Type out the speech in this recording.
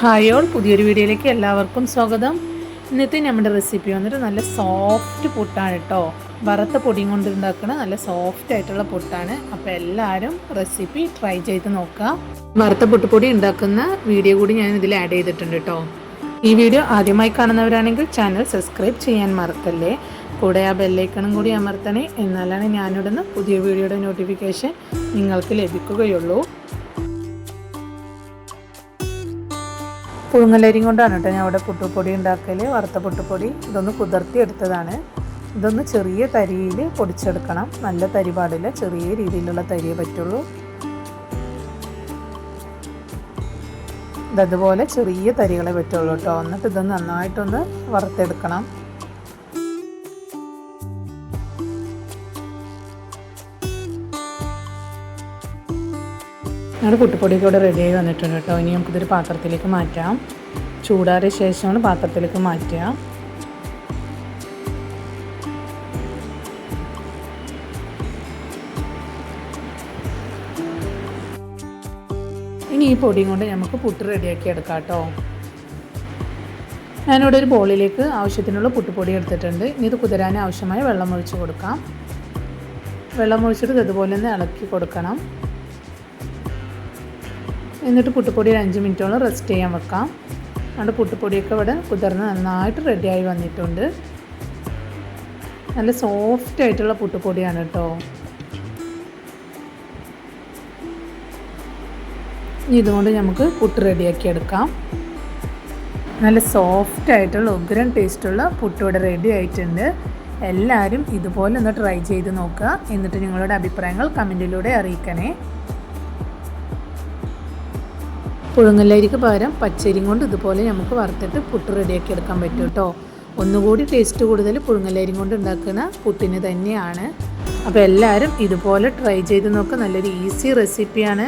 Hi all പുതിയൊരു വീഡിയോയിലേക്ക് എല്ലാവർക്കും സ്വാഗതം. ഇന്നത്തെ നമ്മുടെ റെസിപ്പി വന്നിട്ട് നല്ല സോഫ്റ്റ് പുട്ടാണ് കേട്ടോ വറുത്ത പൊടിയും കൊണ്ട് ഉണ്ടാക്കുന്ന നല്ല സോഫ്റ്റ് ആയിട്ടുള്ള പുട്ടാണ്. അപ്പോൾ എല്ലാവരും റെസിപ്പി ട്രൈ ചെയ്ത് നോക്കുക വറുത്ത പുട്ടുപൊടി ഉണ്ടാക്കുന്ന വീഡിയോ കൂടി ഞാൻ ഇതിൽ ആഡ് ചെയ്തിട്ടുണ്ട് കേട്ടോ ഈ വീഡിയോ ആദ്യമായി കാണുന്നവരാണെങ്കിൽ ചാനൽ സബ്സ്ക്രൈബ് ചെയ്യാൻ മറക്കല്ലേ? കൂടെ ആ ബെല്ലൈക്കണും കൂടി അമർത്തണേ. എന്നാലാണ് ഞാനിടുന്ന പുതിയ വീഡിയോയുടെ നോട്ടിഫിക്കേഷൻ നിങ്ങൾക്ക് ലഭിക്കുകയുള്ളൂ. പുഴുങ്ങലരിയും കൊണ്ടാണ് കേട്ടോ ഞാൻ അവിടെ പുട്ടുപൊടി ഉണ്ടാക്കൽ വറുത്ത പുട്ടുപൊടി. ഇതൊന്ന് കുതിർത്തി എടുത്തതാണ്. ഇതൊന്ന് ചെറിയ തരിയിൽ പൊടിച്ചെടുക്കണം. നല്ല തരി പാടില്ല ചെറിയ രീതിയിലുള്ള തരിയെ പറ്റുള്ളൂ. ഇതതുപോലെ ചെറിയ തരികളെ പറ്റുള്ളൂ കേട്ടോ. എന്നിട്ട് ഇതൊന്ന് നന്നായിട്ടൊന്ന് വറുത്തെടുക്കണം. ഞങ്ങളുടെ കുട്ടിപ്പൊടിയൊക്കെ ഇവിടെ റെഡിയായി വന്നിട്ടുണ്ട് കേട്ടോ. ഇനി നമുക്കിതൊരു പാത്രത്തിലേക്ക് മാറ്റാം. ചൂടാറിയ ശേഷമാണ് പാത്രത്തിലേക്ക് മാറ്റുക. ഇനി ഈ പൊടിയും കൊണ്ട് നമുക്ക് പുട്ട് റെഡിയാക്കി എടുക്കാം കേട്ടോ. ഞാനിവിടെ ഒരു ബോളിലേക്ക് ആവശ്യത്തിനുള്ള പുട്ടുപൊടി എടുത്തിട്ടുണ്ട്. ഇനി ഇത് കുതിരാൻ ആവശ്യമായ വെള്ളം ഒഴിച്ച് കൊടുക്കാം. വെള്ളം ഒഴിച്ചിട്ട് ഇതുപോലെ തന്നെ ഇളക്കി കൊടുക്കണം. എന്നിട്ട് പുട്ടുപൊടി ഒരു അഞ്ച് മിനിറ്റോളം റെസ്റ്റ് ചെയ്യാൻ വെക്കാം. അതുകൊണ്ട് പുട്ടുപൊടിയൊക്കെ ഇവിടെ കുതിർന്ന് നന്നായിട്ട് റെഡിയായി വന്നിട്ടുണ്ട്. നല്ല സോഫ്റ്റ് ആയിട്ടുള്ള പുട്ടുപൊടിയാണ് കേട്ടോ. ഇതുകൊണ്ട് നമുക്ക് പുട്ട് റെഡിയാക്കി എടുക്കാം. നല്ല സോഫ്റ്റ് ആയിട്ടുള്ള ഉഗ്രൻ ടേസ്റ്റുള്ള പുട്ട് ഇവിടെ റെഡി ആയിട്ടുണ്ട്. എല്ലാവരും ഇതുപോലെ ഒന്ന് ട്രൈ ചെയ്ത് നോക്കുക. എന്നിട്ട് നിങ്ങളുടെ അഭിപ്രായങ്ങൾ കമന്റിലൂടെ അറിയിക്കണേ. പുഴുങ്ങല്ലരിക്ക് പകരം പച്ചരിയും കൊണ്ട് ഇതുപോലെ നമുക്ക് വറുത്തിട്ട് പുട്ട് റെഡിയാക്കി എടുക്കാൻ പറ്റും കേട്ടോ. ഒന്നുകൂടി ടേസ്റ്റ് കൂടുതൽ പുഴുങ്ങല്ലരിയും കൊണ്ട് ഉണ്ടാക്കുന്ന പുട്ടിന് തന്നെയാണ്. അപ്പോൾ എല്ലാവരും ഇതുപോലെ ട്രൈ ചെയ്ത് നോക്കുക നല്ലൊരു ഈസി റെസിപ്പിയാണ്